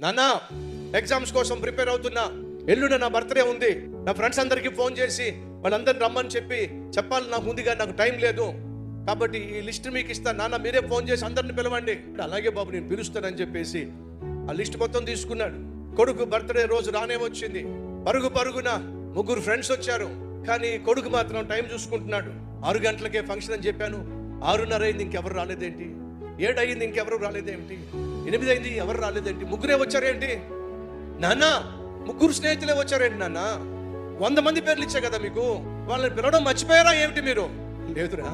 నాన్న ఎగ్జామ్స్ కోసం ప్రిపేర్ అవుతున్నా. ఎల్లుండి నా బర్త్డే ఉంది. నా ఫ్రెండ్స్ అందరికీ ఫోన్ చేసి వాళ్ళందరిని రమ్మని చెప్పి చెప్పాలి నాకు ఉంది కానీ నాకు టైం లేదు. కాబట్టి ఈ లిస్ట్ మీకు ఇస్తాను నాన్న మీరే ఫోన్ చేసి అందరిని పిలవండి. అలాగే బాబు నేను పిలుస్తానని చెప్పేసి ఆ లిస్ట్ మొత్తం తీసుకున్నాడు. కొడుకు బర్త్డే రోజు రానే వచ్చింది. పరుగు పరుగున ముగ్గురు ఫ్రెండ్స్ వచ్చారు. కానీ కొడుకు మాత్రం టైం చూసుకుంటున్నాడు. ఆరు గంటలకే ఫంక్షన్ అని చెప్పాను. ఆరున్నర అయింది ఇంకెవరు రాలేదేంటి? ఏడయింది ఇంకెవరు రాలేదేంటి? ఎనిమిది అయింది ఎవరు రాలేదేంటి? ముగ్గురే వచ్చారేంటి? నాన్న ముగ్గురు స్నేహితులే వచ్చారేంటి నాన్న? వంద మంది పేర్లు ఇచ్చా కదా మీకు? వాళ్ళని పిలవడం మర్చిపోయారా ఏమిటి మీరు? లేదురా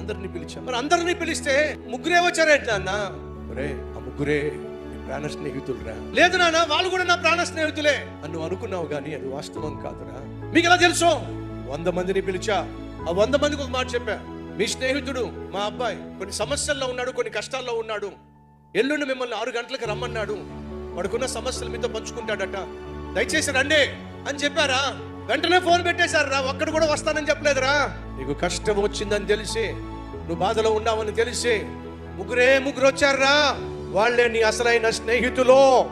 అందరిని పిలిచా. మరి అందరిని పిలిస్తే ముగ్గురే వచ్చారేంటి నాన్న? ఒరే ఆ ముగ్గురే ప్రాణ స్నేహితులురా. లేదు నాన్న వాళ్ళు కూడా నా ప్రాణ స్నేహితులే. అని నువ్వు అనుకున్నావు కానీ అది వాస్తవం కాదురా. మీకు ఎలా తెలుసు? వంద మందిని పిలిచా. ఆ వంద మందికి ఒక మాట చెప్పా. మీ స్నేహితుడు మా అబ్బాయి కొన్ని సమస్యల్లో ఉన్నాడు కొన్ని కష్టాల్లో ఉన్నాడు. ఎల్లుండి మిమ్మల్ని ఆరు గంటలకు రమ్మన్నాడు. వాడుకున్న సమస్యలు మీతో పంచుకుంటాడట. దయచేసి రండి అని చెప్పారా? వెంటనే ఫోన్ పెట్టేశారు రా ఒక్కడు కూడా వస్తానని చెప్పలేదురా. నీకు కష్టం వచ్చిందని తెలిసి నువ్వు బాధలో ఉన్నావని తెలిసి ముగ్గురే ముగ్గురు వచ్చారా వాళ్ళే నీ అసలైన స్నేహితులు.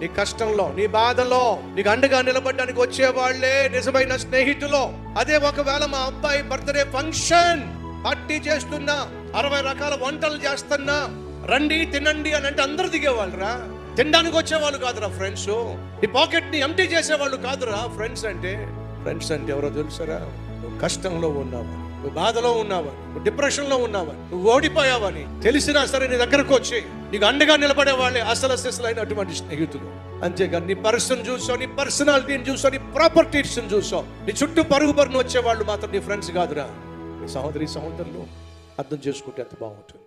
నీ కష్టంలో నీ బాధలో నీకు అండగా నిలబడడానికి వచ్చే వాళ్ళే నిజమైన స్నేహితులు. అదే ఒకవేళ మా అబ్బాయి బర్త్డే ఫంక్షన్ పార్టీ చేస్తున్నా అరవై రకాల వంటలు చేస్తున్నా రండి తినండి అని అంటే అందరు దిగేవాళ్ళరా. తినడానికి వచ్చేవాళ్ళు కాదురా ఫ్రెండ్స్ నీ పాకెట్ని ఎంటీ చేసేవాళ్ళు కాదురా ఫ్రెండ్స్ అంటే. ఫ్రెండ్స్ అంటే ఎవరో తెలుసారా? నువ్వు కష్టంలో ఉన్నావా? నువ్వు బాధలో ఉన్నావా? నువ్వు డిప్రెషన్లో ఉన్నావా? నువ్వు ఓడిపోయావని తెలిసినా సరే నీ దగ్గరకు వచ్చి నీకు అండగా నిలబడే వాళ్ళే అసలు అసలైనటువంటి స్నేహితులు. అంతేగాని నీ పర్సన్ చూసో నీ పర్సనాలిటీని చూసో నీ ప్రాపర్టీస్ చూసో నీ చుట్టూ పరుగు పరుగున వచ్చే వాళ్ళు మాత్రం నీ ఫ్రెండ్స్ కాదురా. నీ సహోదరి సహోదరులు అర్థం చేసుకుంటే ఎంత బాగుంటుంది.